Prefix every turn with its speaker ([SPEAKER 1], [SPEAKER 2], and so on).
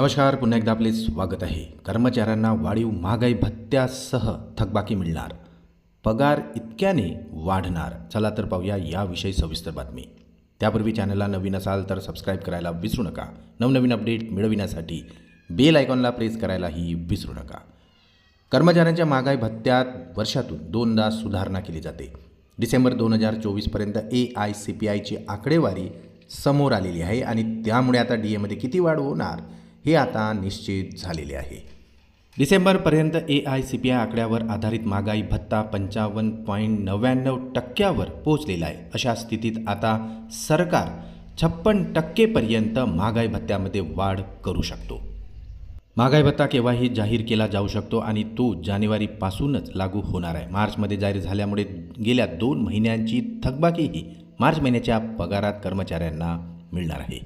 [SPEAKER 1] नमस्कार पुन्हा एकदा आपले स्वागत आहे. कर्मचाऱ्यांना वाढीव महागाई भत्त्यासह थकबाकी मिळणार. पगार इतक्याने वाढणार. चला तर पाहूया याविषयी सविस्तर बातमी. त्यापूर्वी चॅनलला नवीन असाल तर सबस्क्राईब करायला विसरू नका. नवनवीन अपडेट मिळविण्यासाठी बेल आयकॉनला प्रेस करायलाही विसरू नका. कर्मचाऱ्यांच्या महागाई भत्त्यात वर्षातून दोनदा सुधारणा केली जाते. डिसेंबर दोन हजार चोवीसपर्यंत ए आय सी पी आयची आकडेवारी समोर आलेली आहे आणि त्यामुळे आता डी एमध्ये किती वाढ होणार? हे आता निश्चित झालेले आहे. डिसेंबरपर्यंत A I C P I आकड्यावर आधारित महागाई भत्ता पंचावन्न पॉईंट नव्याण्णव टक्क्यावर पोहोचलेला आहे. अशा स्थितीत आता सरकार छप्पन टक्केपर्यंत महागाई भत्त्यामध्ये वाढ करू शकतो. महागाई भत्ता केव्हाही जाहीर केला जाऊ शकतो आणि तो जानेवारीपासूनच लागू होणार आहे. मार्चमध्ये जाहीर झाल्यामुळे गेल्या दोन महिन्यांची थकबाकीही मार्च महिन्याच्या पगारात कर्मचाऱ्यांना मिळणार आहे.